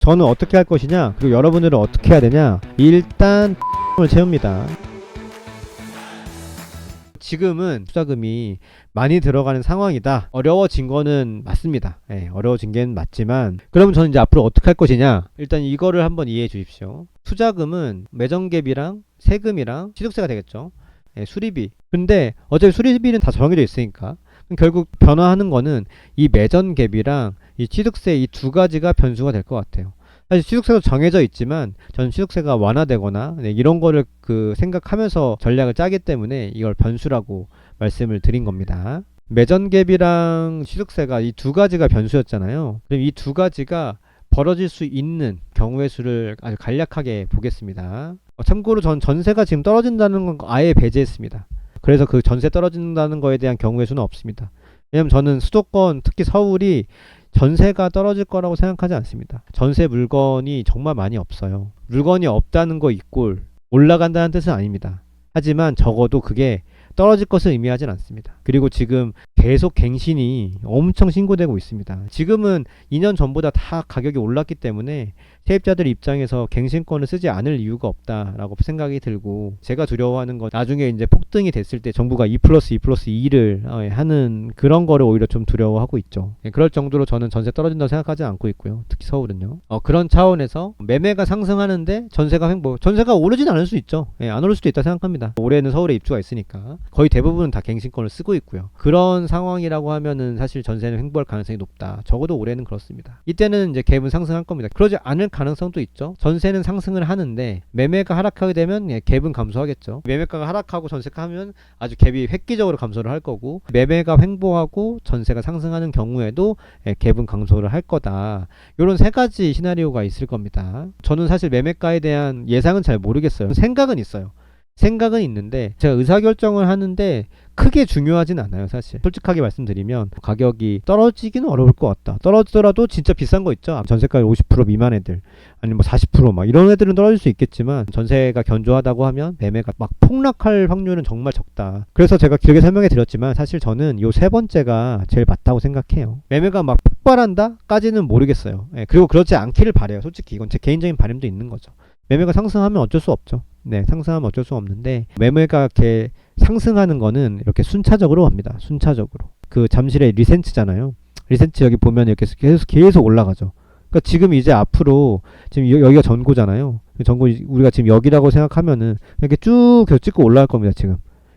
저는 어떻게 할 것이냐 그리고 여러분들은 어떻게 해야 되냐 일단 을 채웁니다. 지금은 투자금이 많이 들어가는 상황이다. 어려워진 거는 맞습니다. 예, 어려워진 게 맞지만. 그러면 저는 이제 앞으로 어떻게 할 것이냐 일단 이거를 한번 이해해 주십시오. 투자금은 매정갭이랑 세금이랑 취득세가 되겠죠. 예, 수리비. 근데 어차피 수리비는 다 정해져 있으니까. 결국 변화하는 거는 이 매전갭이랑 이 취득세 이 두 가지가 변수가 될 것 같아요. 사실 취득세도 정해져 있지만 저는 취득세가 완화되거나 네, 이런 거를 그 생각하면서 전략을 짜기 때문에 이걸 변수라고 말씀을 드린 겁니다. 매전갭이랑 취득세가 이 두 가지가 변수였잖아요. 그럼 이 두 가지가 벌어질 수 있는 경우의 수를 아주 간략하게 보겠습니다. 어, 참고로 전 전세가 지금 떨어진다는 건 아예 배제했습니다. 그래서 그 전세 떨어진다는 거에 대한 경우의 수는 없습니다. 왜냐면 저는 수도권 특히 서울이 전세가 떨어질 거라고 생각하지 않습니다. 전세 물건이 정말 많이 없어요. 물건이 없다는 거 이꼴 올라간다는 뜻은 아닙니다. 하지만 적어도 그게 떨어질 것을 의미하진 않습니다. 그리고 지금 계속 갱신이 엄청 신고되고 있습니다. 지금은 2년 전보다 다 가격이 올랐기 때문에 세입자들 입장에서 갱신권을 쓰지 않을 이유가 없다라고 생각이 들고 제가 두려워하는 건 나중에 이제 폭등이 됐을 때 정부가 2 플러스 2 플러스 2를 하는 그런 거를 오히려 좀 두려워하고 있죠. 예, 그럴 정도로 저는 전세 떨어진다고 생각하지 않고 있고요. 특히 서울은요. 어, 그런 차원에서 매매가 상승하는데 전세가 횡보, 전세가 오르진 않을 수 있죠. 예, 안 오를 수도 있다 생각합니다. 올해는 서울에 입주가 있으니까 거의 대부분은 다 갱신권을 쓰고 있고요. 그런 상황이라고 하면은 사실 전세는 횡보할 가능성이 높다. 적어도 올해는 그렇습니다. 이때는 이제 갭은 상승할 겁니다. 그러지 않을 가능성도 있죠. 전세는 상승을 하는데 매매가 하락하게 되면 예, 갭은 감소하겠죠. 매매가가 하락하고 전세가 하면 아주 갭이 획기적으로 감소를 할 거고 매매가 횡보하고 전세가 상승하는 경우에도 예, 갭은 감소를 할 거다. 이런 세 가지 시나리오가 있을 겁니다. 저는 사실 매매가에 대한 예상은 잘 모르겠어요. 생각은 있어요. 생각은 있는데 제가 의사결정을 하는데 크게 중요하진 않아요 사실. 솔직하게 말씀드리면 가격이 떨어지기는 어려울 것 같다. 떨어지더라도 진짜 비싼 거 있죠? 전세가 50% 미만 애들 아니면 뭐 40%막 이런 애들은 떨어질 수 있겠지만 전세가 견조하다고 하면 매매가 막 폭락할 확률은 정말 적다. 그래서 제가 길게 설명해 드렸지만 사실 저는 요 세 번째가 제일 맞다고 생각해요. 매매가 막 폭발한다? 까지는 모르겠어요. 예, 그리고 그렇지 않기를 바래요. 솔직히 이건 제 개인적인 바람도 있는 거죠. 매매가 상승하면 어쩔 수 없죠 네, 상승하면 어쩔 수 없는데 매매가 이렇게 상승하는 거는 이렇게 순차적으로 갑니다. 순차적으로. 그 잠실의 리센츠잖아요. 리센츠 여기 보면 이렇게 계속 계속 올라가죠. 그러니까 지금 이제 앞으로 지금 여, 기가 전고잖아요. 전고 우리가 지금 여기라고 생각하면은 이렇게 쭉 찍고 올라갈 겁니다. 지금.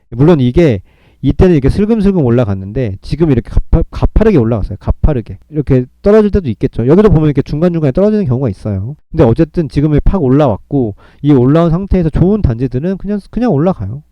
물론 이게 이때는 이렇게 슬금슬금 올라갔는데 지금 이렇게 가파, 가파 르게 올라갔어요. 가파르게. 이렇게 떨어질 때도 있겠죠. 여기도 보면 이렇게 중간중간에 떨어지는 경우가 있어요. 근데 어쨌든 지금 팍 올라왔고 이 올라온 상태에서 좋은 단지들은 그냥 그냥 올라가요.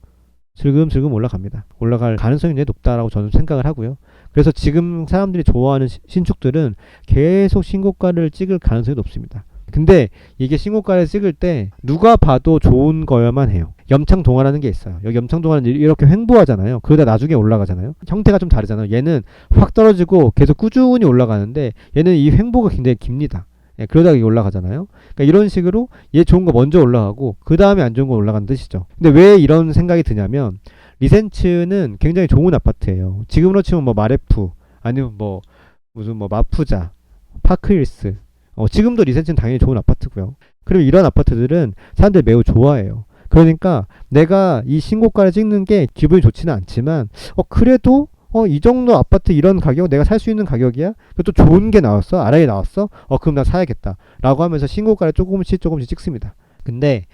슬금슬금 올라갑니다. 올라갈 가능성이 굉장히 높다라고 저는 생각을 하고요. 그래서 지금 사람들이 좋아하는 시- 신축들은 계속 신고가를 찍을 가능성이 높습니다. 근데 이게 신고가를 찍을 때 누가 봐도 좋은 거야만 해요. 염창동화라는 게 있어요. 여기 염창동화는 이- 이렇게 횡보하잖아요. 그러다 나중에 올라가잖아요. 형태가 좀 다르잖아요. 얘는 확 떨어지고 계속 꾸준히 올라가는데 얘는 이 횡보가 굉장히 깁니다. 예, 그러다가 이게 올라가잖아요. 그러니까 이런 식으로 얘 좋은 거 먼저 올라가고 그 다음에 안 좋은 거 올라가는 뜻이죠. 근데 왜 이런 생각이 드냐면 리센츠는 굉장히 좋은 아파트예요. 지금으로 치면 뭐 마레프 아니면 뭐 무슨 뭐 마푸자, 파크힐스 어, 지금도 리센츠는 당연히 좋은 아파트고요. 그리고 이런 아파트들은 사람들이 매우 좋아해요. 그러니까 내가 이 신고가를 찍는 게 기분이 좋지는 않지만 어 그래도 어 이 정도 아파트 이런 가격 내가 살 수 있는 가격이야? 그것도 좋은 게 나왔어? 아라이 나왔어? 어 그럼 나 사야겠다. 라고 하면서 신고가를 조금씩 조금씩 찍습니다. 근데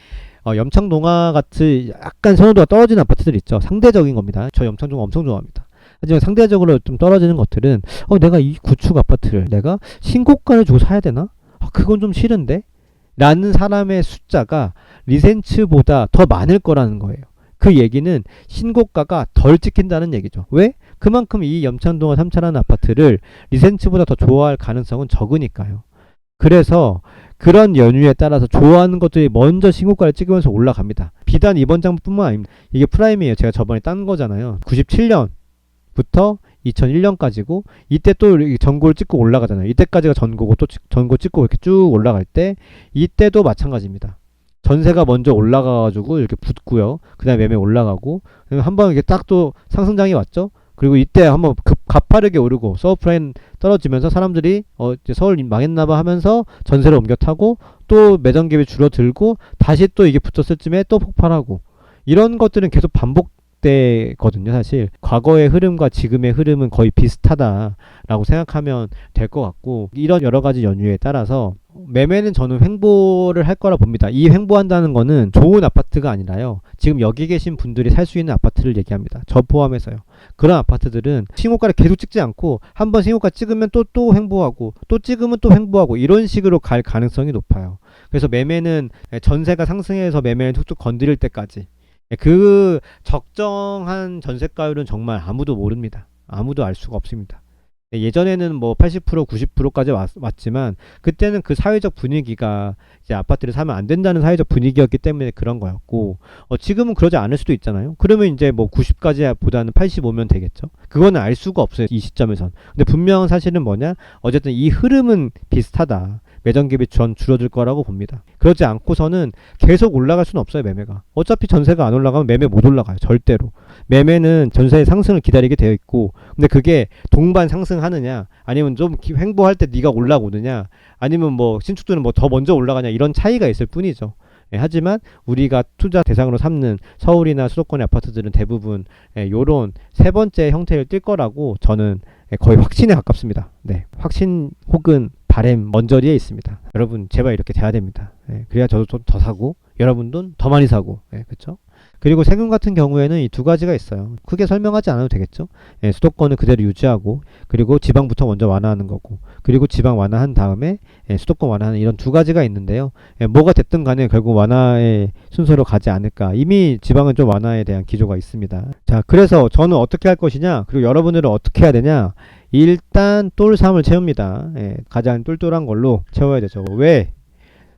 어, 염창동화 같이 약간 선호도가 떨어지는 아파트들 있죠. 상대적인 겁니다. 저 염창동화 엄청 좋아합니다. 하지만 상대적으로 좀 떨어지는 것들은 어 내가 이 구축 아파트를 내가 신고가를 주고 사야 되나? 아, 그건 좀 싫은데? 라는 사람의 숫자가 리센츠보다 더 많을 거라는 거예요. 그 얘기는 신고가가 덜 찍힌다는 얘기죠. 왜? 그만큼 이 염천동화 3차라는 아파트를 리센츠보다 더 좋아할 가능성은 적으니까요. 그래서 그런 연유에 따라서 좋아하는 것들이 먼저 신고가를 찍으면서 올라갑니다. 비단 이번 장뿐만 아닙니다. 이게 프라임이에요. 제가 저번에 딴 거잖아요. 97년부터 2001년까지고 이때 또 전고를 찍고 올라가잖아요. 이때까지가 전고고 또 찍- 전고 찍고 이렇게 쭉 올라갈 때 이때도 마찬가지입니다. 전세가 먼저 올라가가지고 이렇게 붙고요. 그 다음에 매매 올라가고 한번 이렇게 딱 또 상승장이 왔죠. 그리고 이때 한번 급 가파르게 오르고 서브프라임 떨어지면서 사람들이 어 이제 서울 망했나봐 하면서 전세를 옮겨 타고 또 매점 갭이 줄어들고 다시 또 이게 붙었을 쯤에 또 폭발하고 이런 것들은 계속 반복 되거든요 사실 과거의 흐름과 지금의 흐름은 거의 비슷하다라고 생각하면 될 것 같고 이런 여러 가지 연유에 따라서 매매는 저는 횡보를 할 거라 봅니다. 이 횡보한다는 거는 좋은 아파트가 아니라요. 지금 여기 계신 분들이 살 수 있는 아파트를 얘기합니다. 저 포함해서요. 그런 아파트들은 신고가를 계속 찍지 않고 한 번 신고가 찍으면 또또 횡보하고 또 찍으면 또 횡보하고 이런 식으로 갈 가능성이 높아요. 그래서 매매는 전세가 상승해서 매매를 툭툭 건드릴 때까지 그 적정한 전세가율은 정말 아무도 모릅니다. 아무도 알 수가 없습니다. 예전에는 뭐 80% 90%까지 왔, 왔지만 그때는 그 사회적 분위기가 이제 아파트를 사면 안 된다는 사회적 분위기였기 때문에 그런 거였고 어, 지금은 그러지 않을 수도 있잖아요. 그러면 이제 뭐 90까지 보다는 85면 되겠죠. 그거는 알 수가 없어요. 이 시점에선. 근데 분명한 사실은 뭐냐? 어쨌든 이 흐름은 비슷하다. 매점 갭이 전 줄어들 거라고 봅니다. 그러지 않고서는 계속 올라갈 수는 없어요, 매매가. 어차피 전세가 안 올라가면 매매 못 올라가요, 절대로. 매매는 전세의 상승을 기다리게 되어 있고, 근데 그게 동반 상승하느냐, 아니면 좀 기- 횡보할 때 네가 올라오느냐, 아니면 뭐 신축들은 뭐더 먼저 올라가냐 이런 차이가 있을 뿐이죠. 예, 하지만 우리가 투자 대상으로 삼는 서울이나 수도권의 아파트들은 대부분 예, 요런 세 번째 형태를 띌 거라고 저는 예, 거의 확신에 가깝습니다. 네, 확신 혹은 바램 먼저리에 있습니다. 여러분 제발 이렇게 돼야 됩니다. 예, 그래야 저도 좀 더 사고 여러분도 더 많이 사고, 예, 그렇죠? 그리고 세금 같은 경우에는 이 두 가지가 있어요. 크게 설명하지 않아도 되겠죠? 예, 수도권은 그대로 유지하고 그리고 지방부터 먼저 완화하는 거고 그리고 지방 완화한 다음에 예, 수도권 완화하는 이런 두 가지가 있는데요. 예, 뭐가 됐든 간에 결국 완화의 순서로 가지 않을까. 이미 지방은 좀 완화에 대한 기조가 있습니다. 자, 그래서 저는 어떻게 할 것이냐, 그리고 여러분들은 어떻게 해야 되냐. 일단 똘삼을 채웁니다. 예, 가장 똘똘한 걸로 채워야 되죠. 왜?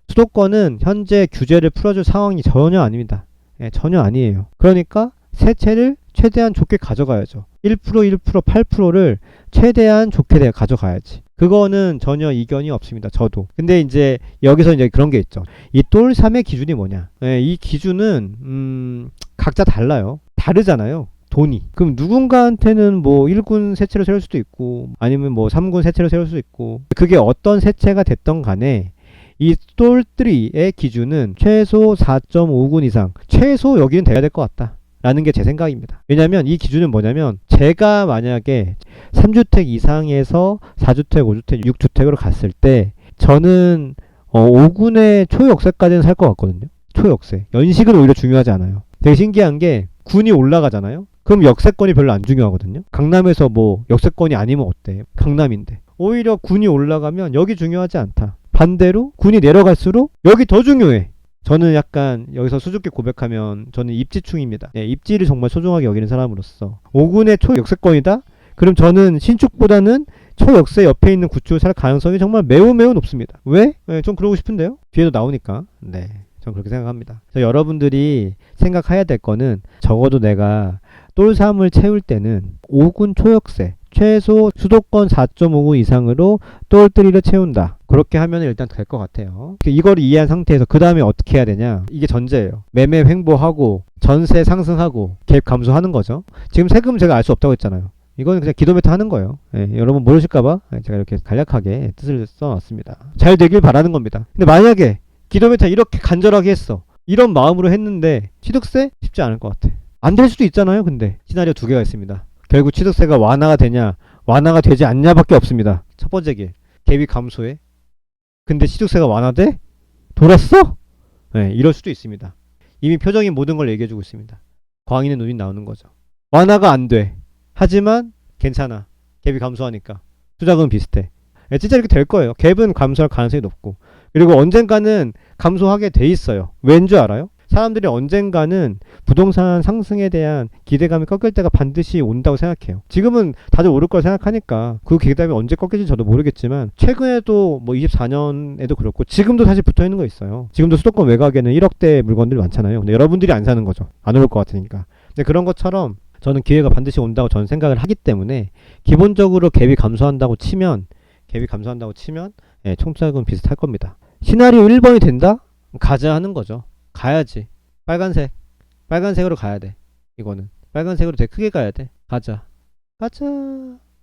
수도권은 현재 규제를 풀어줄 상황이 전혀 아닙니다. 예, 전혀 아니에요. 그러니까 세채를 최대한 좋게 가져가야죠. 1% 1% 8%를 최대한 좋게 내 가져가야지. 그거는 전혀 이견이 없습니다. 저도. 근데 이제 여기서 이제 그런 게 있죠. 이 똘 3의 기준이 뭐냐? 예, 이 기준은 음, 각자 달라요. 다르잖아요. 돈이. 그럼 누군가한테는 뭐 1군 세채로 세울 수도 있고 아니면 뭐 3군 세채로 세울 수도 있고 그게 어떤 세채가 됐던 간에 이 똘3의 기준은 최소 4.5군 이상 최소 여기는 돼야 될 것 같다. 라는 게 제 생각입니다. 왜냐면 이 기준은 뭐냐면 제가 만약에 3주택 이상에서 4주택, 5주택, 6주택으로 갔을 때 저는 어, 5군의 초역세까지는 살 것 같거든요. 초역세. 연식은 오히려 중요하지 않아요. 되게 신기한 게 군이 올라가잖아요. 그럼 역세권이 별로 안 중요하거든요. 강남에서 뭐 역세권이 아니면 어때? 강남인데. 오히려 군이 올라가면 여기 중요하지 않다. 반대로 군이 내려갈수록 여기 더 중요해. 저는 약간 여기서 수줍게 고백하면 저는 입지충입니다. 예, 입지를 정말 소중하게 여기는 사람으로서 5군의 초역세권이다? 그럼 저는 신축보다는 초역세 옆에 있는 구축을 살 가능성이 정말 매우 매우 높습니다. 왜? 예, 좀 그러고 싶은데요. 뒤에도 나오니까. 네. 전 그렇게 생각합니다. 여러분들이 생각해야 될 거는 적어도 내가 똘삼을 채울 때는 5군 초역세 최소 수도권 4.5군 이상으로 똘뜨리를 채운다. 그렇게 하면 일단 될 것 같아요. 이걸 이해한 상태에서 그 다음에 어떻게 해야 되냐? 이게 전제예요. 매매 횡보하고 전세 상승하고 갭 감소하는 거죠. 지금 세금 제가 알 수 없다고 했잖아요. 이거는 그냥 기도메타 하는 거예요. 예, 여러분 모르실까봐 제가 이렇게 간략하게 뜻을 써놨습니다. 잘 되길 바라는 겁니다. 근데 만약에 기도메타 이렇게 간절하게 했어. 이런 마음으로 했는데 취득세 쉽지 않을 것 같아. 안 될 수도 있잖아요. 근데 시나리오 두 개가 있습니다. 결국 취득세가 완화가 되냐, 완화가 되지 않냐밖에 없습니다. 첫 번째 길 갭이 감소해. 근데 취득세가 완화돼? 돌았어? 네, 이럴 수도 있습니다. 이미 표정이 모든 걸 얘기해주고 있습니다. 광인의 눈이 나오는 거죠. 완화가 안 돼. 하지만 괜찮아. 갭이 감소하니까. 투자금은 비슷해. 예, 진짜 이렇게 될 거예요. 갭은 감소할 가능성이 높고. 그리고 언젠가는 감소하게 돼 있어요. 왠 줄 알아요? 사람들이 언젠가는 부동산 상승에 대한 기대감이 꺾일 때가 반드시 온다고 생각해요. 지금은 다들 오를 걸 생각하니까 그 기대감이 언제 꺾일지 저도 모르겠지만 최근에도 뭐 24년에도 그렇고 지금도 사실 붙어 있는 거 있어요. 지금도 수도권 외곽에는 1억대 물건들이 많잖아요. 근데 여러분들이 안 사는 거죠. 안 올 것 같으니까. 근데 그런 것처럼 저는 기회가 반드시 온다고 저는 생각을 하기 때문에 기본적으로 갭이 감소한다고 치면 갭이 감소한다고 치면 예, 총차익은 비슷할 겁니다. 시나리오 1번이 된다? 가자 하는 거죠. 가야지. 빨간색. 빨간색으로 가야 돼. 이거는. 빨간색으로 되게 크게 가야 돼. 가자. 가자.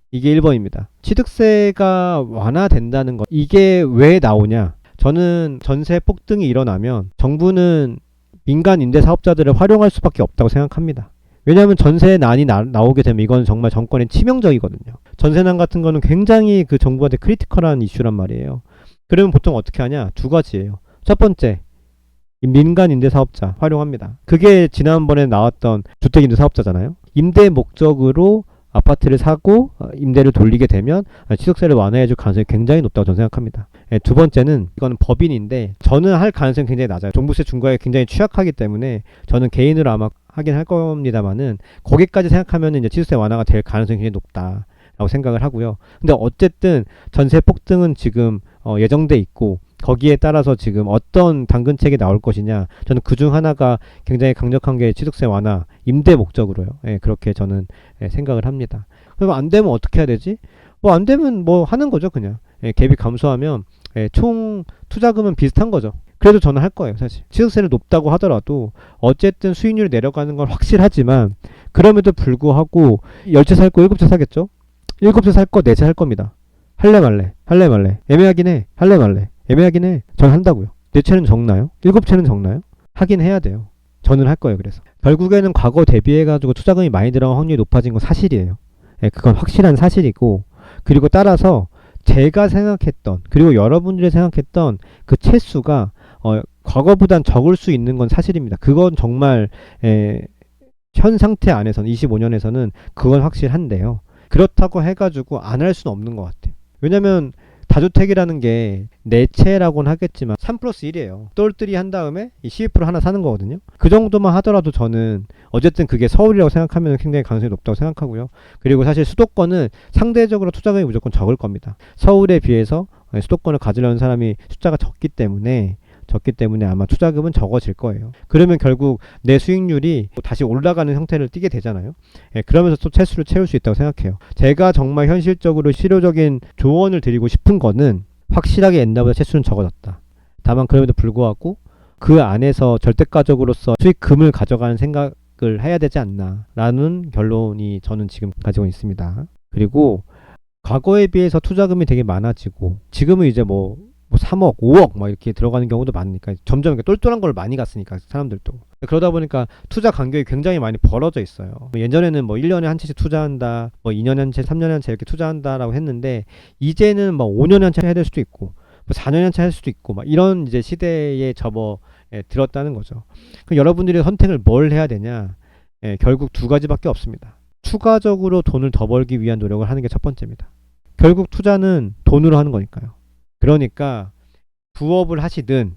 이게 1번입니다. 취득세가 완화된다는 것. 이게 왜 나오냐? 저는 전세 폭등이 일어나면 정부는 민간 임대 사업자들을 활용할 수밖에 없다고 생각합니다. 왜냐하면 전세 난이 나, 나오게 되면 이건 정말 정권에 치명적이거든요. 전세난 같은 거는 굉장히 그 정부한테 크리티컬한 이슈란 말이에요. 그러면 보통 어떻게 하냐? 두 가지예요. 첫 번째, 이 민간 임대 사업자 활용합니다. 그게 지난번에 나왔던 주택 임대 사업자잖아요. 임대 목적으로 아파트를 사고 어, 임대를 돌리게 되면 취득세를 완화해줄 가능성이 굉장히 높다고 저는 생각합니다. 예, 두 번째는 이거는 법인인데 저는 할 가능성이 굉장히 낮아요. 종부세 중과에 굉장히 취약하기 때문에 저는 개인으로 아마 하긴 할 겁니다만은 거기까지 생각하면 이제 취득세 완화가 될 가능성이 굉장히 높다라고 생각을 하고요. 근데 어쨌든 전세 폭등은 지금 어, 예정돼 있고 거기에 따라서 지금 어떤 당근책이 나올 것이냐 저는 그 중 하나가 굉장히 강력한 게 취득세 완화 임대 목적으로요. 예, 그렇게 저는 예, 생각을 합니다. 그럼 안 되면 어떻게 해야 되지? 뭐 안 되면 뭐 하는 거죠 그냥. 예, 갭이 감소하면 예, 총 투자금은 비슷한 거죠. 그래도 저는 할 거예요 사실. 취득세를 높다고 하더라도 어쨌든 수익률이 내려가는 건 확실하지만 그럼에도 불구하고 열채 살 거 일곱 채 사겠죠? 일곱 채 살 거 네 채 살 겁니다. 할래 말래 할래 말래. 애매하긴 해. 할래 말래 애매하긴 해. 전 한다고요. 네 채는 적나요? 일곱 채는 적나요? 하긴 해야 돼요. 저는 할 거예요. 그래서 결국에는 과거 대비해가지고 투자금이 많이 들어간 확률이 높아진 건 사실이에요. 예, 그건 확실한 사실이고 그리고 따라서 제가 생각했던 그리고 여러분들이 생각했던 그 채수가 어, 과거보단 적을 수 있는 건 사실입니다. 그건 정말 에, 현 상태 안에서는 25년에서는 그건 확실한데요. 그렇다고 해가지고 안 할 수는 없는 것 같아요. 왜냐면 다주택이라는 게 내채라고는 하겠지만 3 플러스 1이에요. 똘똘이 한 다음에 이12% 하나 사는 거거든요. 그 정도만 하더라도 저는 어쨌든 그게 서울이라고 생각하면 굉장히 가능성이 높다고 생각하고요. 그리고 사실 수도권은 상대적으로 투자금이 무조건 적을 겁니다. 서울에 비해서 수도권을 가지려는 사람이 숫자가 적기 때문에 적기 때문에 아마 투자금은 적어질 거예요. 그러면 결국 내 수익률이 다시 올라가는 형태를 띠게 되잖아요. 예, 그러면서 또 채수를 채울 수 있다고 생각해요. 제가 정말 현실적으로 실효적인 조언을 드리고 싶은 거는 확실하게 옛날보다 채수는 적어졌다. 다만 그럼에도 불구하고 그 안에서 절대가적으로서 수익금을 가져가는 생각을 해야 되지 않나라는 결론이 저는 지금 가지고 있습니다. 그리고 과거에 비해서 투자금이 되게 많아지고 지금은 이제 뭐, 뭐 3억, 5억 막 이렇게 들어가는 경우도 많으니까 점점 똘똘한 걸 많이 갔으니까 사람들도 그러다 보니까 투자 간격이 굉장히 많이 벌어져 있어요. 예전에는 뭐 1년에 한 채씩 투자한다, 뭐 2년에 한 채, 3년에 한 채 이렇게 투자한다라고 했는데 이제는 뭐 5년에 한 채 해야 될 수도 있고 뭐 4년에 한 채 할 수도 있고 막 이런 이제 시대에 접어 예, 들었다는 거죠. 그럼 여러분들이 선택을 뭘 해야 되냐? 예, 결국 두 가지밖에 없습니다. 추가적으로 돈을 더 벌기 위한 노력을 하는 게 첫 번째입니다. 결국 투자는 돈으로 하는 거니까요. 그러니까 부업을 하시든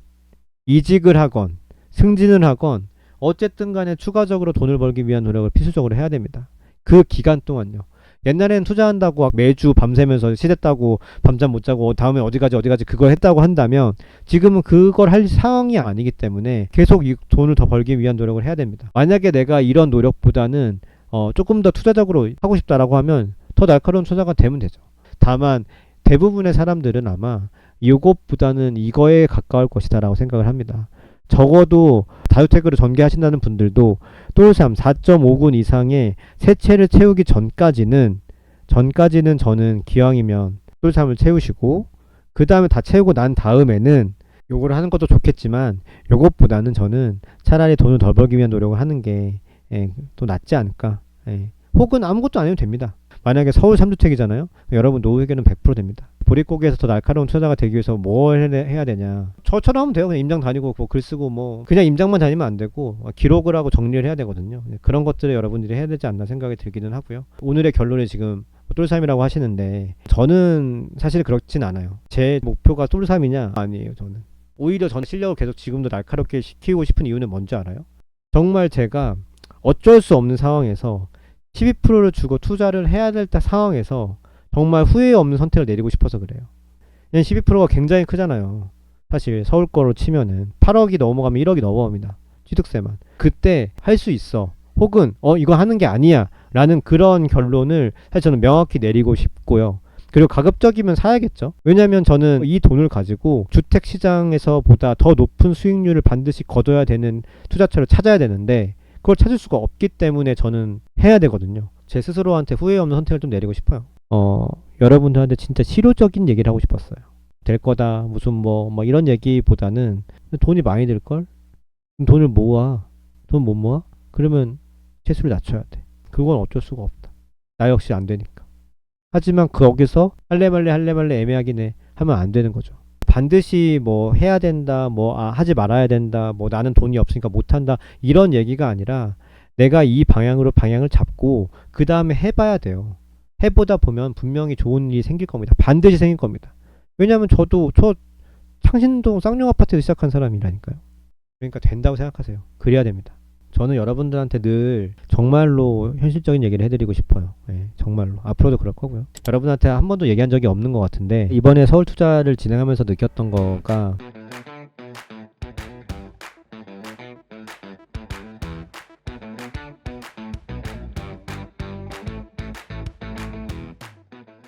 이직을 하건 승진을 하건 어쨌든 간에 추가적으로 돈을 벌기 위한 노력을 필수적으로 해야 됩니다. 그 기간 동안요. 옛날에는 투자한다고 막 매주 밤새면서 시댔다고 밤잠 못 자고 다음에 어디 가지 어디 가지 그걸 했다고 한다면 지금은 그걸 할 상황이 아니기 때문에 계속 이 돈을 더 벌기 위한 노력을 해야 됩니다. 만약에 내가 이런 노력보다는 어, 조금 더 투자적으로 하고 싶다라고 하면 더 날카로운 투자가 되면 되죠. 다만 대부분의 사람들은 아마 이것보다는 이거에 가까울 것이다라고 생각을 합니다. 적어도 다주택으로 전개하신다는 분들도 똘삼 4.5군 이상의 세 채를 채우기 전까지는 전까지는 저는 기왕이면 똘삼을 채우시고 그 다음에 다 채우고 난 다음에는 요거를 하는 것도 좋겠지만 요것보다는 저는 차라리 돈을 덜 벌기 위한 노력을 하는 게 예, 또 낫지 않을까. 예. 혹은 아무것도 안 해도 됩니다. 만약에 서울 3주택이잖아요. 여러분 노후회계는 100% 됩니다. 보릿고개에서 더 날카로운 투자가 되기 위해서 뭘 해- 해야 되냐. 저처럼 하면 돼요. 그냥 임장 다니고 뭐 글 쓰고 뭐 그냥 임장만 다니면 안 되고 어, 기록을 하고 정리를 해야 되거든요. 네, 그런 것들을 여러분들이 해야 되지 않나 생각이 들기는 하고요. 오늘의 결론이 지금 똘삼이라고 하시는데 저는 사실 그렇진 않아요. 제 목표가 똘삼이냐? 아니에요. 저는 오히려 저는 실력을 계속 지금도 날카롭게 키우고 싶은 이유는 뭔지 알아요? 정말 제가 어쩔 수 없는 상황에서 12%를 주고 투자를 해야 될때 상황에서 정말 후회 없는 선택을 내리고 싶어서 그래요. 12%가 굉장히 크잖아요. 사실 서울 거로 치면은 8억이 넘어가면 1억이 넘어갑니다. 취득세만. 그때 할 수 있어. 혹은 어 이거 하는 게 아니야 라는 그런 결론을 사실 저는 명확히 내리고 싶고요. 그리고 가급적이면 사야겠죠. 왜냐하면 저는 이 돈을 가지고 주택 시장에서 보다 더 높은 수익률을 반드시 거둬야 되는 투자처를 찾아야 되는데 그걸 찾을 수가 없기 때문에 저는 해야 되거든요. 제 스스로한테 후회 없는 선택을 좀 내리고 싶어요. 어, 여러분들한테 진짜 실효적인 얘기를 하고 싶었어요. 될 거다, 무슨 뭐, 뭐 이런 얘기보다는 돈이 많이 들 걸? 돈을 모아. 돈 못 모아? 그러면 채수를 낮춰야 돼. 그건 어쩔 수가 없다. 나 역시 안 되니까. 하지만 거기서 할래 말래 할래 말래 애매하긴 해. 하면 안 되는 거죠. 반드시 뭐 해야 된다, 뭐 아, 하지 말아야 된다, 뭐 나는 돈이 없으니까 못 한다 이런 얘기가 아니라 내가 이 방향으로 방향을 잡고 그 다음에 해봐야 돼요. 해보다 보면 분명히 좋은 일이 생길 겁니다. 반드시 생길 겁니다. 왜냐하면 저도 저 창신동 쌍용 아파트에서 시작한 사람이라니까요. 그러니까 된다고 생각하세요. 그래야 됩니다. 저는 여러분들한테 늘 정말로 현실적인 얘기를 해드리고 싶어요. 예, 정말로 앞으로도 그럴 거고요. 여러분한테 한 번도 얘기한 적이 없는 것 같은데 이번에 서울 투자를 진행하면서 느꼈던 거가